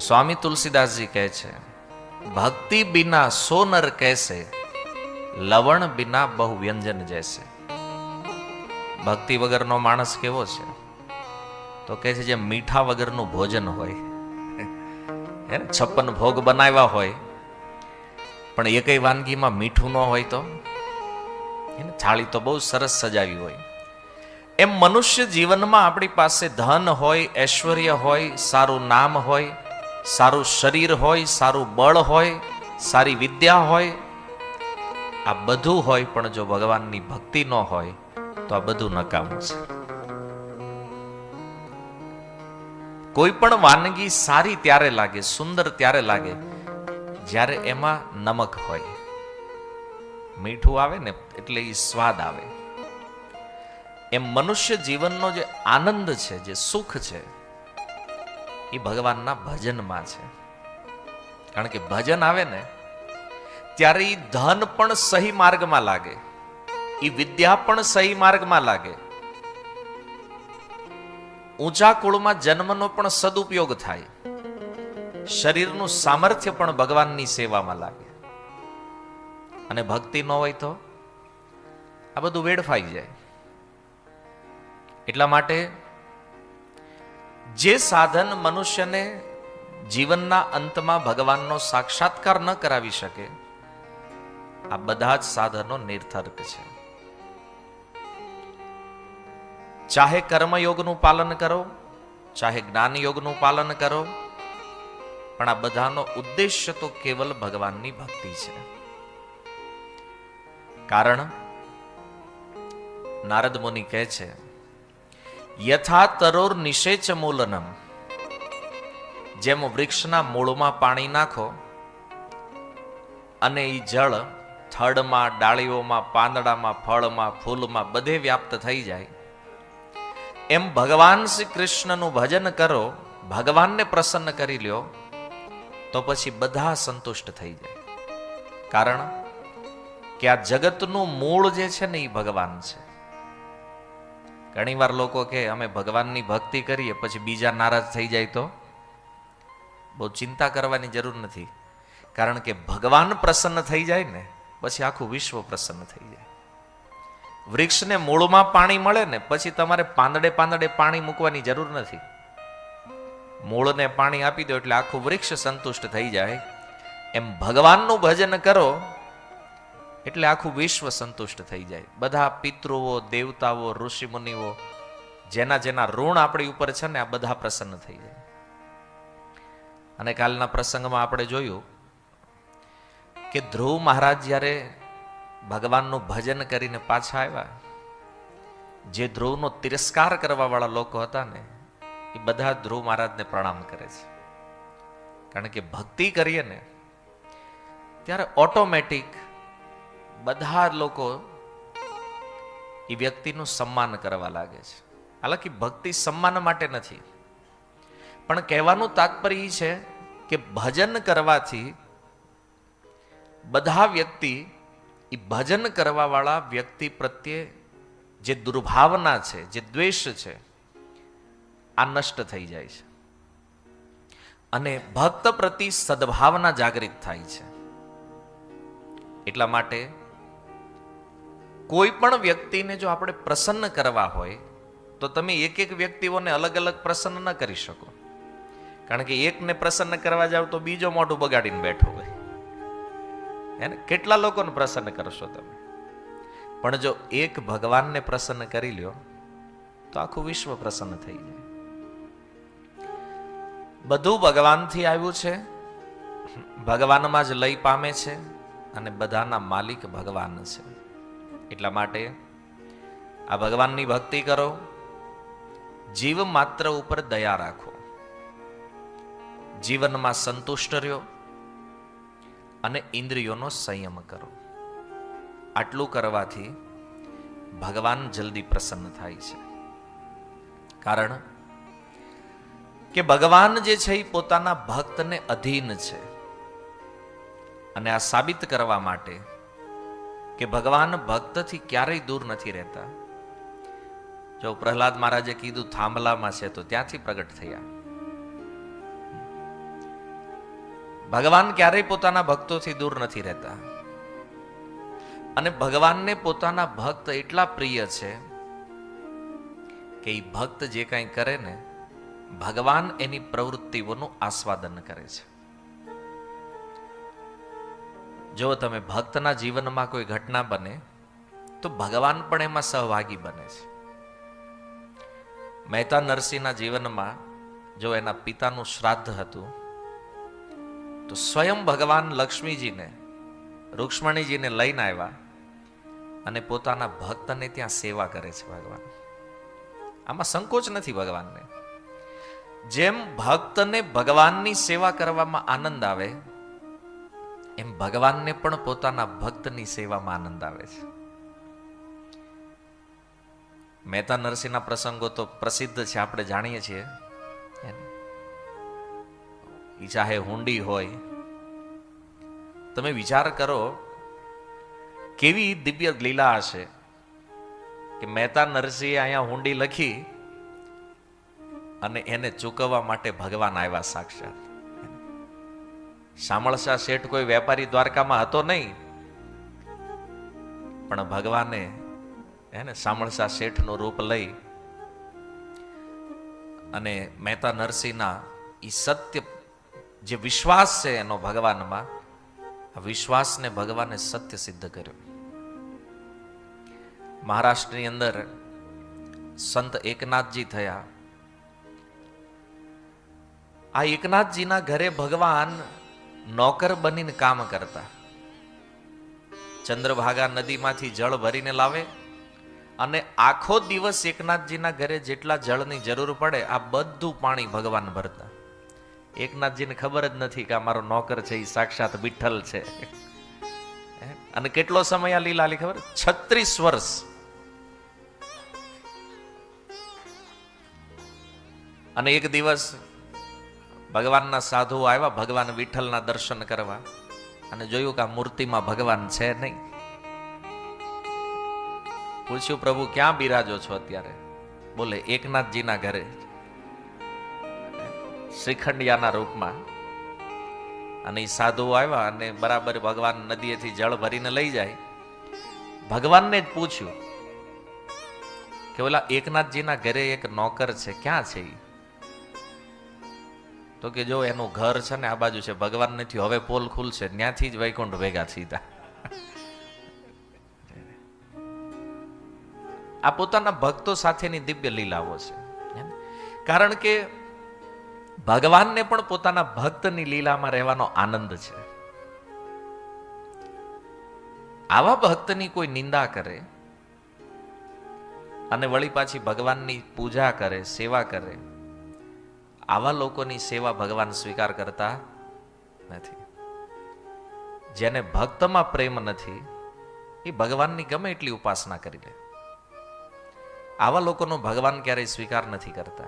સ્વામી તુલસીદાસજી કહે છે, ભક્તિ બિના સોનર કહેશે, લવણ બિના બહુ વ્યંજન જૈસે ભક્તિ વગરનો માણસ કેવો છે? તો કહે છે, જે મીઠા વગરનું ભોજન હોય, હે, છપ્પન ભોગ બનાવ્યા હોય, પણ એકય વાનગીમાં મીઠું ન હોય તો? થાળી તો બહુ સરસ સજાવી હોય. એમ મનુષ્ય જીવનમાં આપણી પાસે ધન હોય, ઐશ્વર્ય હોય, સારું નામ હોય સારું શરીર હોય, સારું બળ હોય, સારી વિદ્યા હોય, આ બધું હોય, પણ જો ભગવાનની ભક્તિ ન હોય, તો આ બધું નકામું છે. કોઈ પણ વાનગી સારી ત્યારે લાગે, સુંદર ત્યારે લાગે, જ્યારે એમાં નમક હોય. મીઠું આવે ને, એટલે એ સ્વાદ આવે. એમ મનુષ્ય જીવનનો જે આનંદ છે, જે સુખ છે એ ભગવાનના ભજનમાં છે. કારણ કે ભજન આવે ને, ત્યારે એ ધન પણ સહી માર્ગમાં લાગે. એ વિદ્યા પણ સહી માર્ગમાં લાગે. ઊંચા કુળમાં જન્મનો પણ સદુપયોગ થાય. શરીરનું સામર્થ્ય પણ ભગવાનની સેવામાં લાગે. અને ભક્તિ ન હોય તો આ બધું વેડફાઈ જાય. એટલા માટે જે સાધન મનુષ્યને જીવનના અંતમાં ભગવાનનો સાક્ષાત્કાર ન કરાવી શકે, આ બધા જ સાધનો નિર્થર્ક છે. ચાહે કર્મયોગનું પાલન કરો, ચાહે જ્ઞાન યોગનું પાલન કરો, પણ આ બધાનો ઉદ્દેશ્ય તો કેવલ ભગવાનની ભક્તિ છે. કારણ, નારદ મુનિ કહે છે યથા તરોર નિષેચ મૂલનમ. જેમ વૃક્ષના મૂળમાં પાણી નાખો, અને એ જળ થડમાં, ડાળીઓમાં, પાંદડામાં, ફળમાં, ફૂલમાં બધે વ્યાપ્ત થઈ જાય. એમ ભગવાન શ્રી કૃષ્ણનું ભજન કરો, ભગવાનને પ્રસન્ન કરી લ્યો, તો પછી બધા સંતુષ્ટ થઈ જાય. કારણ કે આ જગતનું મૂળ જે છે ને એ ભગવાન છે. ઘણીવાર લોકો કે અમે ભગવાનની ભક્તિ કરીએ, પછી બીજા નારાજ થઈ જાય તો? બહુ ચિંતા કરવાની જરૂર નથી. કારણ કે ભગવાન પ્રસન્ન થઈ જાય ને, પછી આખું વિશ્વ પ્રસન્ન થઈ જાય. વૃક્ષને મૂળમાં પાણી મળે ને, પછી તમારે પાંદડે પાંદડે પાણી મૂકવાની જરૂર નથી. મૂળને પાણી આપી દો એટલે આખું વૃક્ષ સંતુષ્ટ થઈ જાય. એમ ભગવાનનું ભજન કરો એટલે આખું વિશ્વ સંતુષ્ટ થઈ જાય. બધા પિતૃઓ, દેવતાઓ ઋષિ મુનિઓ જેના જેના ઋણ આપણી ઉપર છે ને, આ બધા પ્રસન્ન થઈ જાય. અને કાલના પ્રસંગમાં આપણે જોયું કે ધ્રુવ મહારાજ જ્યારે ભગવાનનું ભજન કરીને પાછા આવ્યા, જે ધ્રુવનો તિરસ્કાર કરવા વાળા લોકો હતા ને, એ બધા ધ્રુવ મહારાજને પ્રણામ કરે છે. કારણ કે ભક્તિ કરીએ ને, ત્યારે ઓટોમેટિક બધા લોકો એ વ્યક્તિનું સન્માન કરવા લાગે છે. હાલાકી ભક્તિ સન્માન માટે નથી. પણ કહેવાનું તાત્પર્ય એ છે કે ભજન કરવાથી બધા વ્યક્તિ એ ભજન કરવાવાળા વ્યક્તિ પ્રત્યે જે દુર્ભાવના છે, જે દ્વેષ છે, આ નષ્ટ થઈ જાય છે. અને ભક્ત પ્રતિ સદભાવના જાગૃત થાય છે. એટલા માટે કોઈ પણ વ્યક્તિને જો આપણે પ્રસન્ન કરવા હોય, તો તમે એક એક વ્યક્તિઓને અલગ અલગ પ્રસન્ન ન કરી શકો. કારણ કે એકને પ્રસન્ન કરવા જાવ તો બીજો મોઢું બગાડીને બેઠો હોય. એને કેટલા લોકોને પ્રસન્ન કરશો તમે? પણ જો એક ભગવાનને પ્રસન્ન કરી લ્યો, તો આખું વિશ્વ પ્રસન્ન થઈ જાય. બધું ભગવાનથી આવ્યું છે, ભગવાનમાં જ લઈ પામે છે, અને બધાના માલિક ભગવાન છે. એટલા માટે આ ભગવાનની ભક્તિ કરો. જીવ માત્ર ઉપર દયા રાખો. જીવનમાં સંતુષ્ટ રહ્યો અને ઇન્દ્રિયોનો સંયમ કરો. આટલું કરવાથી ભગવાન જલ્દી પ્રસન્ન થાય છે. કારણ કે ભગવાન જે છે એ પોતાના ભક્તને અધીન છે. અને આ સાબિત કરવા માટે કે ભગવાન ભક્તથી ક્યારેય દૂર નથી રહેતા? જો પ્રહલાદ મહારાજે કીધું થાંભલામાં છે તો ત્યાંથી પ્રગટ થયા. ભગવાન ક્યારેય પોતાના ભક્તોથી દૂર નથી રહેતા. અને ભગવાનને પોતાના ભક્ત એટલા પ્રિય છે કે એ ભક્ત જે કાંઈ કરે ને, ભગવાન એની પ્રવૃત્તિઓનું આસ્વાદન કરે છે. જો તમે ભક્તના જીવનમાં કોઈ ઘટના બને, તો ભગવાન પણ એમાં સહભાગી બને છે. મહેતા નરસિંહના જીવનમાં જો એના પિતાનું શ્રાદ્ધ હતું, તો સ્વયં ભગવાન લક્ષ્મીજીને, રૂક્ષ્મણીજીને લઈને આવ્યા અને પોતાના ભક્તને ત્યાં સેવા કરે છે ભગવાન. આમાં સંકોચ નથી ભગવાનને. જેમ ભક્તને ભગવાનની સેવા કરવામાં આનંદ આવે એમ ભગવાનને પણ પોતાના ભક્તની સેવામાં આનંદ આવે છે. મહેતા નરસિંહના પ્રસંગો તો પ્રસિદ્ધ છે, આપણે જાણીએ છીએ. એ ચાહે હુંડી હોય. તમે વિચાર કરો, કેવી દિવ્ય લીલા હશે કે મહેતા નરસિંહે અહીંયા હુંડી લખી અને એને ચૂકવવા માટે ભગવાન આવ્યા સાક્ષાત. શામળશા શેઠ કોઈ વેપારી દ્વારકામાં હતો નહીં. પણ ભગવાને હે ને શામળશા શેઠનું રૂપ લઈ અને મહેતા નરસિંહના એ સત્ય જે વિશ્વાસ છે એનો ભગવાનમાં, આ વિશ્વાસને ભગવાને સત્ય સિદ્ધ કર્યો. મહારાષ્ટ્રની અંદર સંત એકનાથજી થયા. આ એકનાથજીના ઘરે ભગવાન નોકર બનીને કામ કરતા. ચંદ્રભાગા નદીમાંથી જળ ભરીને લાવે અને આખો દિવસ એકનાથજીના ઘરે જેટલા જળની જરૂર પડે, આ બધું પાણી ભગવાન ભરતા. એકનાથજીને ખબર જ નથી કે આ મારો નોકર છે એ સાક્ષાત વિઠ્ઠલ છે? અને કેટલો સમય આ લીલા ખબર? છત્રીસ વર્ષ. અને એક દિવસ ભગવાનના સાધુ આવ્યા, ભગવાન વિઠ્ઠલના દર્શન કરવા. અને જોયું કે આ મૂર્તિમાં ભગવાન છે નહીં. પૂછ્યું, પ્રભુ, ક્યાં બિરાજો છો અત્યારે? બોલે, એકનાથજીના ઘરે. શ્રીખંડિયાના રૂપમાં. અને એ સાધુઓ આવ્યા અને બરાબર ભગવાન નદીએથી જળ ભરીને લઈ જાય. ભગવાનને જ પૂછ્યું કે, ઓલા, એકનાથજીના ઘરે એક નોકર છે, ક્યાં છે ઈ? તો કે જો એનું ઘર છે ને આ બાજુ છે, ભગવાન નથી, હવે પોલ ખુલશે. ત્યાંથી જ વૈકુંઠ ભેગા સીધા આ પોતાના ભક્તો સાથેની દિવ્ય લીલાઓ છે. કારણ કે ભગવાનને પણ પોતાના ભક્તની લીલામાં રહેવાનો આનંદ છે. આવા ભક્તની કોઈ નિંદા કરે અને વળી પાછી ભગવાનની પૂજા કરે, સેવા કરે આવા લોકોની સેવા ભગવાન સ્વીકાર કરતા નથી. જેને ભક્તમાં પ્રેમ નથી, એ ભગવાનની ગમે એટલી ઉપાસના કરી લે. આવા લોકોનો ભગવાન ક્યારેય સ્વીકાર નથી કરતા.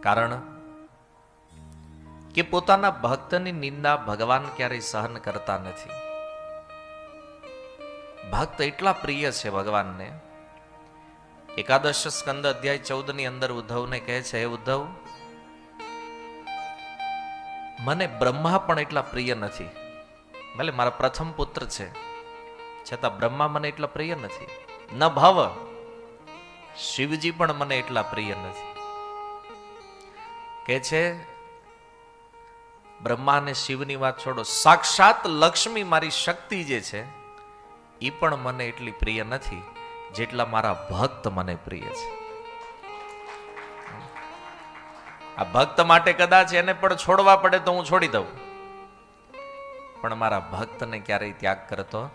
કારણ કે પોતાના ભક્તની નિંદા ભગવાન ક્યારેય સહન કરતા નથી. ભક્ત એટલા પ્રિય છે ભગવાનને એકાદશ સ્કંદ અધ્યાય ચૌદની અંદર ઉદ્ધવને કહે છે, હે ઉદ્ધવ, મને બ્રહ્મા પણ એટલા પ્રિય નથી. ભલે મારા પ્રથમ પુત્ર છે, છતાં બ્રહ્મા મને એટલા પ્રિય નથી. ન ભવ, શિવજી પણ મને એટલા પ્રિય નથી. કે છે, બ્રહ્મા અને શિવની વાત છોડો. સાક્ષાત લક્ષ્મી મારી શક્તિ જે છે એ પણ મને એટલી પ્રિય નથી. જેટલા મારા ભક્ત મને પ્રિય છે. આ ભક્ત માટે કદાચ એને પણ છોડવા પડે તો હું છોડી દઉં. પણ મારા ભક્તને ક્યારેય ત્યાગ કરતો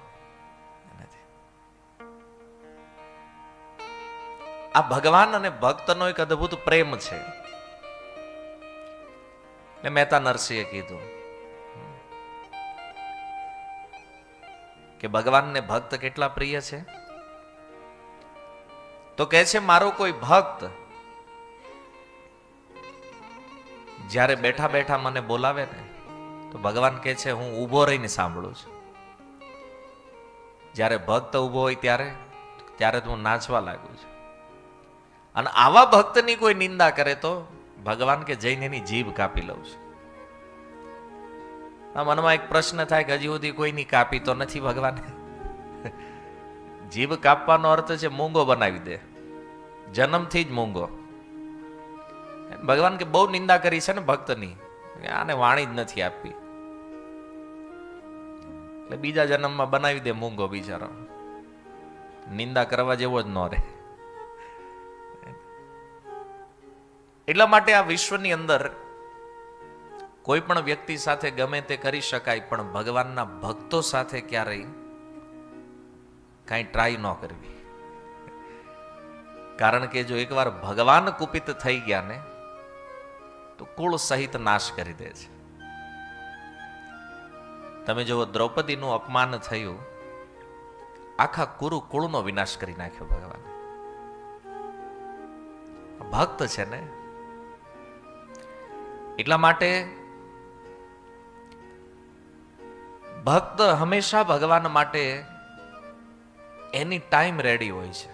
આ ભગવાન અને ભક્તનો એક અદ્ભુત પ્રેમ છે. ને મહેતા નરસિંહે કીધું કે ભગવાનને ભક્ત કેટલા પ્રિય છે? તો કહે છે, મારો કોઈ ભક્ત જ્યારે બેઠા બેઠા મને બોલાવે ને, તો ભગવાન કહે છે, હું ઊભો રહીને સાંભળું છું. જ્યારે ભક્ત ઊભો હોય ત્યારે ત્યારે તો હું નાચવા લાગુ છું. અને આવા ભક્તની કોઈ નિંદા કરે તો ભગવાન કે જઈને એની જીભ કાપી લઉં છું. મનમાં એક પ્રશ્ન થાય કે હજી સુધી કોઈની કાપી તો નથી ભગવાન? જીભ કાપવાનો અર્થ છે મૂંગો બનાવી દે. જન્મથી જ મૂંગો. ભગવાન કે બહુ નિંદા કરી છે ને ભક્તની. આને વાણી જ નથી આપી. એટલે બીજા જન્મમાં બનાવી દે મૂંગો બિચારો. નિંદા કરવા જેવો જ ન રહે. એટલા માટે આ વિશ્વની અંદર કોઈ પણ વ્યક્તિ સાથે ગમે તે કરી શકાય, પણ ભગવાનના ભક્તો સાથે ક્યારેય કાંઈ ટ્રાય ન કરવી. કારણ કે જો એકવાર ભગવાન કુપિત થઈ ગયા ને તો કુળ સહિત નાશ કરી દે છે. તમે જુઓ, દ્રૌપદીનું અપમાન થયું. આખા કુરુ કુળનો વિનાશ કરી નાખ્યો ભગવાન. ભક્ત છે ને, એટલા માટે ભક્ત હંમેશા ભગવાન માટે એની ટાઈમ રેડી હોય છે.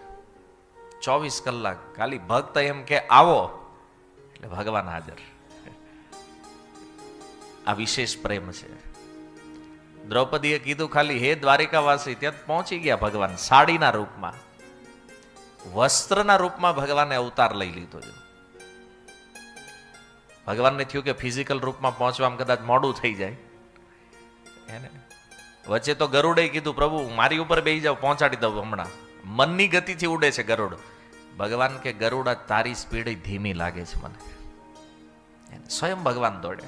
ચોવીસ કલાક ખાલી ભક્ત એમ કે આવો, એટલે ભગવાન હાજર. આ વિશેષ પ્રેમ છે. દ્રૌપદીએ કીધું ખાલી, હે દ્વારિકાવાસી, ત્યાં પહોંચી ગયા ભગવાન, સાડીના રૂપમાં. વસ્ત્રના રૂપમાં ભગવાને અવતાર લઈ લીધો છે. ભગવાનને થયું કે ફિઝિકલ રૂપમાં પહોંચવામાં કદાચ મોડું થઈ જાય. એને વચ્ચે તો ગરુડે કીધું, પ્રભુ મારી ઉપર બેસી જાવ પહોંચાડી દઉં હમણાં. મનની ગતિથી ઉડે છે ગરુડ. ભગવાન કે ગરુડા તારી સ્પીડ ધીમી લાગે છે મને. સ્વયં ભગવાન દોડે.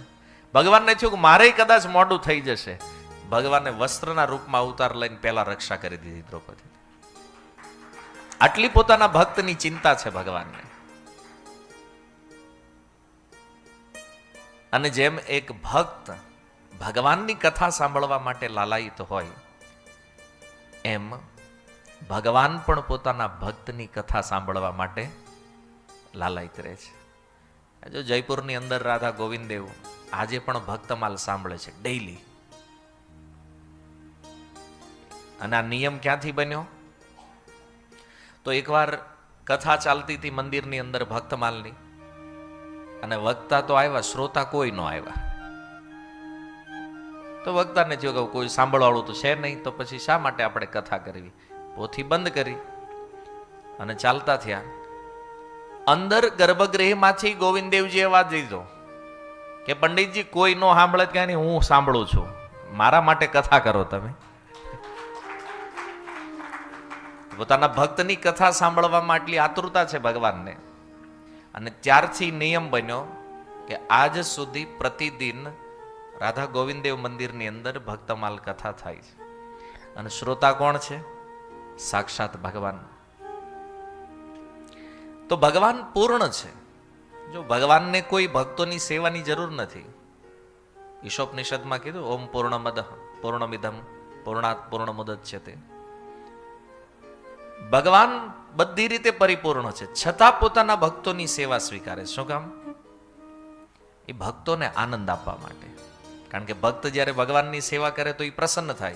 ભગવાનને થયું કે મારે કદાચ મોડું થઈ જશે. ભગવાને વસ્ત્રના રૂપમાં અવતાર લઈને પહેલા રક્ષા કરી દીધી દ્રૌપદી. આટલી પોતાના ભક્તની ચિંતા છે ભગવાનને. અને જેમ એક ભક્ત ભગવાનની કથા સાંભળવા માટે લાલાયિત હોય, એમ ભગવાન પણ પોતાના ભક્તની કથા સાંભળવા માટે લાલાયિત રહે છે. જો જયપુરની અંદર રાધા ગોવિંદદેવ આજે પણ ભક્તમાલ સાંભળે છે ડેઈલી અને આ નિયમ ક્યાંથી બન્યો? તો એકવાર કથા ચાલતી હતી મંદિરની અંદર ભક્તમાલની, અને વક્તા તો આવ્યા, શ્રોતા કોઈ ન આવ્યા. તો વક્તાને થયું કે કોઈ સાંભળવાળું તો છે નહીં, તો પછી શા માટે આપણે કથા કરવી? પોથી બંધ કરી. અને ચાલતા થયા. અંદર ગર્ભગૃહમાંથી ગોવિંદદેવજીએ વાત દીધો કે, પંડિતજી, કોઈ નો સાંભળે કે નહીં, હું સાંભળું છું. મારા માટે કથા કરો તમે. પોતાના ભક્તની કથા સાંભળવામાં આટલી આતુરતા છે ભગવાનને. અને ત્યારથી નિયમ બન્યો કે, આજ સુધી પ્રતિદિન રાધા ગોવિંદેવ મંદિરની અંદર ભક્તમાલ કથા થાય છે. અને શ્રોતા કોણ છે? સાક્ષાત ભગવાન. તો ભગવાન પૂર્ણ છે. જો ભગવાનને કોઈ ભક્તોની સેવાની જરૂર નથી. ઈશોપનિષદમાં કીધું, ઓમ પૂર્ણમદ, પૂર્ણમિદમ, પૂર્ણાત મુદત છે તે ભગવાન બધી રીતે પરિપૂર્ણ છે. છતાં પોતાના ભક્તોની સેવા સ્વીકારે શું કામ? એ ભક્તોને આનંદ આપવા માટે. કારણ કે ભક્ત જ્યારે ભગવાનની સેવા કરે તો એ પ્રસન્ન થાય.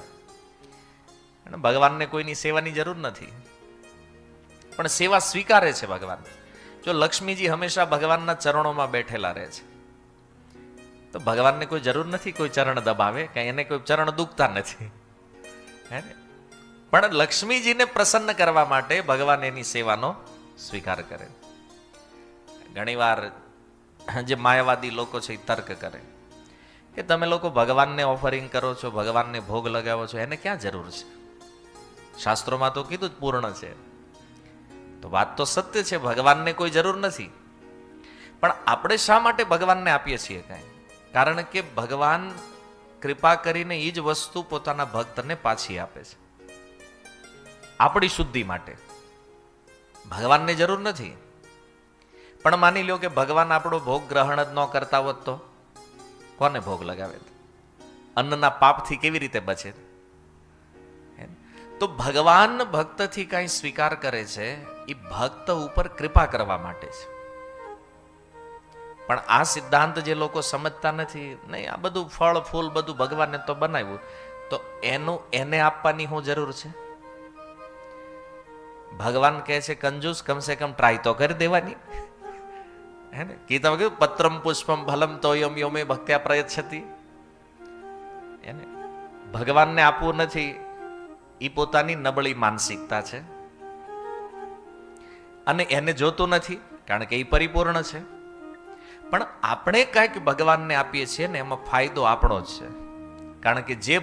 અને ભગવાનને કોઈની સેવાની જરૂર નથી. પણ સેવા સ્વીકારે છે ભગવાન. જો લક્ષ્મીજી હંમેશા ભગવાનના ચરણોમાં બેઠેલા રહે છે. તો ભગવાનને કોઈ જરૂર નથી કોઈ ચરણ દબાવે કે એને કોઈ ચરણ દુખતા નથી. હે પણ લક્ષ્મીજીને પ્રસન્ન કરવા માટે ભગવાન એની સેવાનો સ્વીકાર કરે. ઘણીવાર જે માયાવાદી લોકો છે એ તર્ક કરે. કે તમે લોકો ભગવાનને ઓફરિંગ કરો છો, ભગવાનને ભોગ લગાવો છો, એને ક્યાં જરૂર છે? શાસ્ત્રોમાં તો કીધું જ પૂર્ણ છે. તો વાત તો સત્ય છે, ભગવાનને કોઈ જરૂર નથી. પણ આપણે શા માટે ભગવાનને આપીએ છીએ કાંઈ? કારણ કે ભગવાન કૃપા કરીને એ જ વસ્તુ પોતાના ભક્તને પાછી આપે છે. આપણી શુદ્ધિ માટે. ભગવાનને જરૂર નથી. પણ માની લો કે ભગવાન આપણો ભોગ ગ્રહણ જ ન કરતા હોત તો? કોને ભોગ લગાવે અન્નના પાપથી કેવી રીતે બચે તો ભગવાન ભક્તથી કાંઈ સ્વીકાર કરે છે, એ ભક્ત ઉપર કૃપા કરવા માટે છે. પણ આ સિદ્ધાંત જે લોકો સમજતા નથી, નહીં, આ બધું ફળ, ફૂલ બધું ભગવાને તો બનાવ્યું, તો એનું, એને આપવાની હું જરૂર છે? ભગવાન કહે છે, કંજૂસ, કમસે કમ ટ્રાય તો કરી દેવાની. હે ને ગીતા કીધું પત્રમ પુષ્પમ ફલમ તોયમ યોમે ભક્ત્યા પ્રયચ્છતી. એને ભગવાનને આપવું નથી. એ પોતાની નબળી માનસિકતા છે. અને એને જોતું નથી, કારણ કે એ પરિપૂર્ણ છે. પણ આપણે કાંઈક ભગવાનને આપીએ છીએ ને, એમાં ફાયદો આપણો જ છે. કારણ કે જે